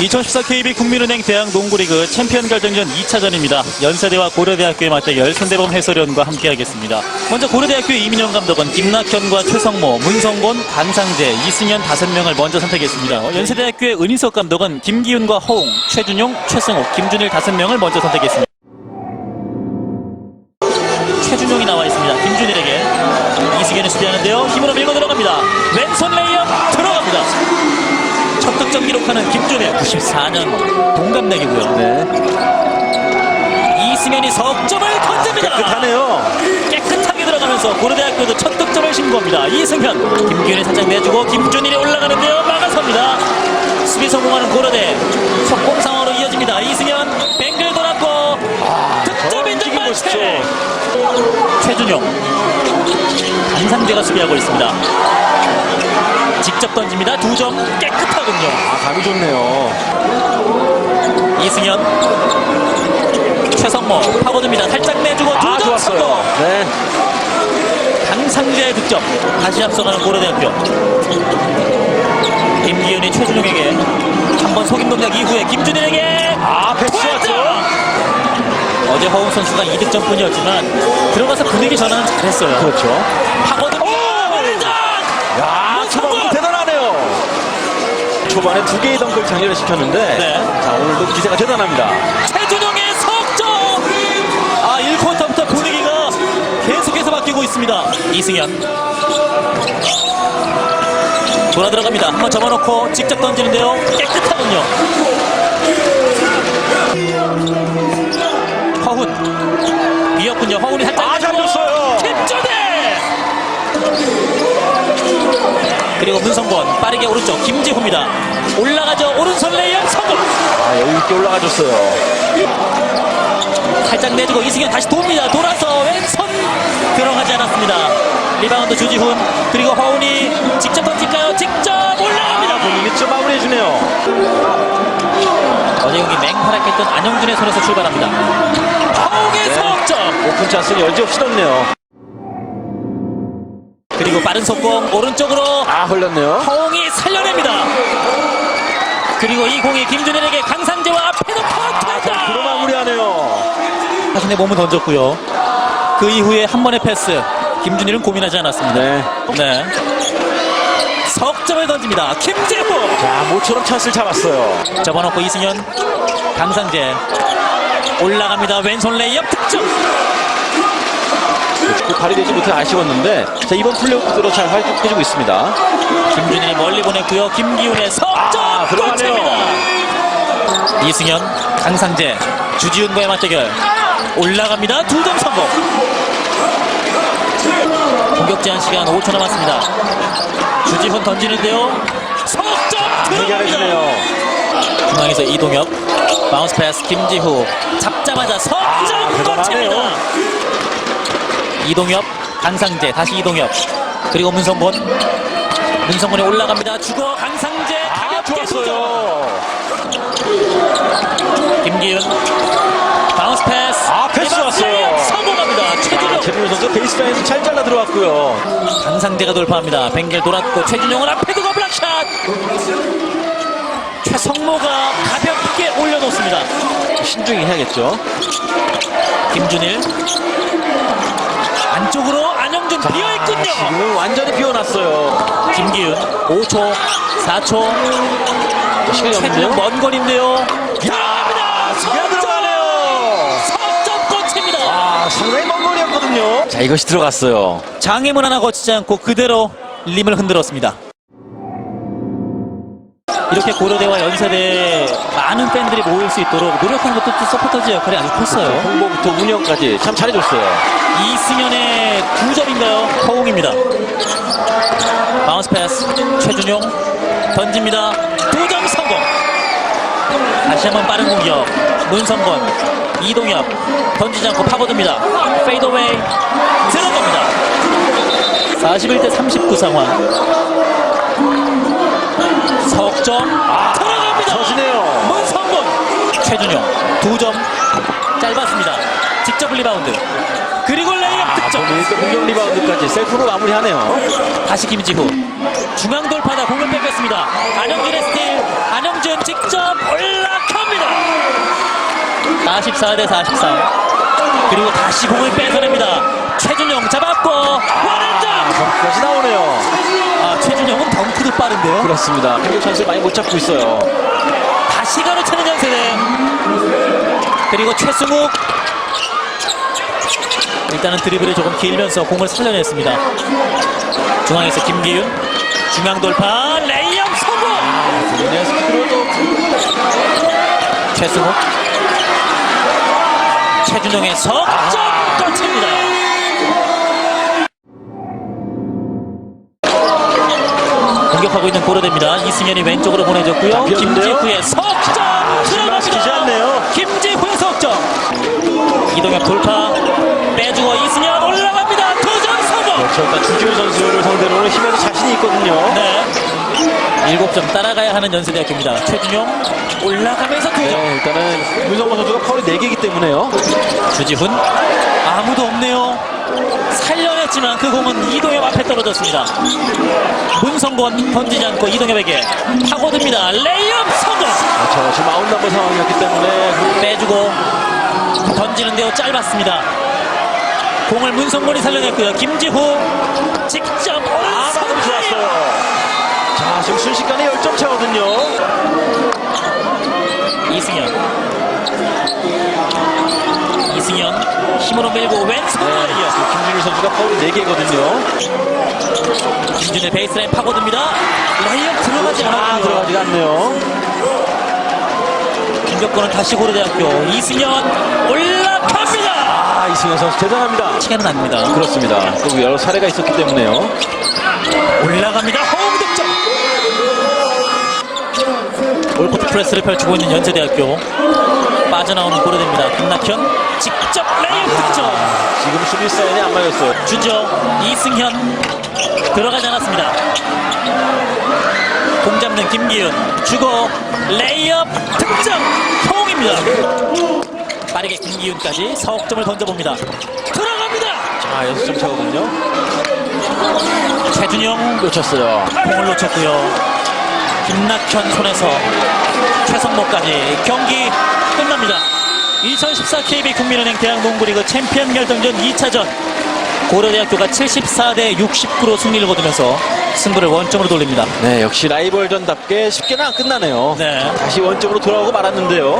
2014 KB 국민은행 대학 농구리그 챔피언 결정전 2차전입니다. 연세대와 고려대학교의 맞대결 손대범 해설위원과 함께하겠습니다. 먼저 고려대학교의 이민영 감독은 김낙현과 최성모, 문성곤, 강상재, 이승현 다섯 명을 먼저 선택했습니다. 어, 연세대학교의 은희석 감독은 김기훈과 허웅, 최준용, 최승호, 김준일 다섯 명을 먼저 선택했습니다. 최준용이 나와 있습니다. 김준일에게 이승현이 수비하는데요. 힘으로 밀고 들어갑니다. 왼손. 첫 득점 기록하는 김준일 94년 동갑내기고요. 네. 이승현이 석점을 던집니다. 깨끗하네요. 깨끗하게 들어가면서 고려대학교도 첫 득점을 신고합니다. 이승현 김기훈이 살짝 내주고 김준일이 올라가는데요. 막아섭니다. 수비 성공하는 고려대 속공 상황으로 이어집니다. 이승현 뱅글 돌았고 득점 저런 인정 움직임 보십시오. 만체 최준용 강상재가 수비하고 있습니다. 직접 던집니다. 두 점 깨끗하군요. 아, 감이 좋네요. 이승현 최성모 파고듭니다. 살짝 내주고 두 아, 점 성공. 좋았어요. 네. 강상재의 득점 다시 앞서가는 고려대학교 김기훈이 최준용에게 한 번 속임 동작 이후에 김준일에게 아, 패스 포인트! 좋았죠. 어제 허웅 선수가 2득점뿐이었지만 들어가서 분위기 전환 잘했어요 그렇죠. 파고듭니다 왼쪽! 야, 초반부터 대단하네요. 초반에 두 개의 덩크를 장렬 시켰는데, 네. 자, 오늘도 기세가 대단합니다. 최준용의 석점! 아 1쿼터부터 분위기가 계속해서 바뀌고 있습니다. 이승현. 돌아 들어갑니다. 한번 접어놓고 직접 던지는데요. 깨끗하군요. 허훈. 비었군요. 허훈이 살짝 아, 잘 내주고 줬어요. 김준대 그리고 문성권 빠르게 오른쪽 김지후입니다 올라가죠 오른손 레이업 성공 아, 여유 있게 올라가줬어요. 살짝 내주고 이승현 다시 돕니다. 돌아서 왼손 들어가지 않았습니다. 리바운드 주지훈 그리고 허운이 직접 던질까요? 직접 올라갑니다. 아, 본인이 좀 마무리해주네요. 어제 경기 맹활약했던 안영준의 손에서 출발합니다. 허웅의 네. 석점 오픈 찬스는 여지없이 넣네요. 그리고 빠른 속공 오른쪽으로 아, 흘렸네요. 허웅이 살려냅니다. 그리고 이 공이 김준일에게 강상재와 앞에도 아, 자, 퍼트다. 그로 마무리하네요. 자신의 몸을 던졌고요. 그 이후에 한 번의 패스 김준일은 고민하지 않았습니다. 네. 네. 석점을 던집니다. 김재호. 자, 모처럼 찬스를 잡았어요. 접어놓고 이승현, 강상재 올라갑니다. 왼손 레이업 득점. 그 발휘되지 못해 아쉬웠는데, 자, 이번 플레이오프로 잘 활약해주고 있습니다. 김준일이 멀리 보냈고요. 김기훈의 석점 아. 꽂힙니다. 이승현, 강상재, 주지훈과의 맞대결 올라갑니다. 두 점 성공. 공격 제한 시간 5초 남았습니다. 주지훈 던지는데요. 석점 들어갑니다. 중앙에서 이동엽 바운스 패스 김지후 잡자마자 석점 아. 꽂힙니다 이동엽 강상재 다시 이동엽. 그리고 문성곤. 문성곤이 올라갑니다. 주고 강상재 아, 가볍게 두점 좋았어요. 김기훈. 바운스 패스. 아, 패스 좋았어요. 성공합니다. 아, 최준용. 최준용 선수 베이스라인 잘 잘라 들어왔고요. 강상재가 돌파합니다. 뱅겔 돌았고 최준용은 앞에 두고 블락샷! 최성모가 가볍게 올려놓습니다. 신중히 해야겠죠. 김준일 안쪽으로 안영준 비어있군요 지금 완전히 비워놨어요. 김기훈 5초 4초 시간이 없는데요. 먼 거리인데요 야! 지금 들어가네요. 석점 꽂힙니다 아, 상당히 먼 거리였거든요. 자, 이것이 들어갔어요. 장애물 하나 거치지 않고 그대로 림을 흔들었습니다 이렇게 고려대와 연세대 많은 팬들이 모일 수 있도록 노력한 것도 또 서포터즈 역할이 아주 컸어요 홍보부터 운영까지 참 잘해줬어요. 이승현의 두 점인가요? 허웅입니다. 바운스 패스 최준용 던집니다. 두점 성공. 다시 한번 빠른 공격. 문성권 이동엽 던지지 않고 파고듭니다. 페이더웨이 들어갑니다. 41대 39 상황. 득점 아, 들어갑니다. 터지네요. 문성곤 최준용 2점 짧았습니다. 직접 리바운드 그리고 레이업 아, 득점 본인이 또 공격 리바운드까지 셀프로 마무리하네요. 다시 김지호 중앙 돌파다 공을 뺏겼습니다. 안영준의 스틸 안영준 직접 올라갑니다. 44 대 44 그리고 다시 공을 뺏어냅니다. 그렇습니다. 한국 선수 많이 못 잡고 있어요. 다시 가로채는 연세대. 그리고 최승욱. 일단은 드리블이 조금 길면서 공을 살려냈습니다. 중앙에서 김기윤. 중앙 돌파. 레이업 성공. 최승욱. 최준용의 석점 고려대입니다. 이승현이 왼쪽으로 보내줬고요. 자? 김지후의 석점 시키지 들어갑니다. 않네요. 김지후의 석점. 이동엽 돌파 빼주고 이승현 올라갑니다. 도전 성공. 그렇죠. 일단 주지훈 선수를 상대로는 힘에도 자신이 있거든요. 네. 7점 따라가야 하는 연세대학교입니다. 최준용 올라가면서 두 점. 네, 일단은 문성범 선수가 파울이 4개이기 때문에요. 주지훈 아무도 없네요. 살려냈지만 그 공은 이동엽 앞에 떨어졌습니다. 문성권 던지지 않고 이동엽에게 파고듭니다. 레이업 성공. 그렇죠. 지금 아웃넘버 상황이었기 때문에 빼주고 던지는데요 짧았습니다. 공을 문성권이 살려냈고요. 김지후 직접 아, 방금 좋았어요. 자, 지금 순식간에 10점 차거든요. 이승현 이승현 힘으로 밀고 왼손 네, 지금 김준일 선수가 파울이 4개거든요. 김준의 베이스라인 파고듭니다. 라이어 들어가지 아, 않았고요. 들어가지가 않네요. 공격권은 다시 고려대학교 이승현 올라갑니다. 아, 이승현 선수 대단합니다. 시간은 납니다. 그렇습니다. 또 여러 사례가 있었기 때문에요. 올라갑니다. 허웅 득점. 올코트 프레스를 펼치고 있는 연세대학교 빠져나오는 고려대입니다. 김낙현 직접 레이업 득점. 지금 수비 사인이 안 맞았어요. 주죠 이승현 들어가지 않았습니다. 공 잡는 김기윤 주고 레이업 득점 허웅입니다. 빠르게 김기윤까지 석점을 던져봅니다. 들어갑니다. 자, 6점 차거든요. 최준용 놓쳤어요. 공을 놓쳤고요. 김낙현 손에서 최성모까지 경기 끝납니다. 2014 KB 국민은행 대학농구리그 챔피언 결정전 2차전 고려대학교가 74대 69로 승리를 거두면서 승부를 원점으로 돌립니다. 네, 역시 라이벌전답게 쉽게는 안 끝나네요. 네. 다시 원점으로 돌아오고 말았는데요.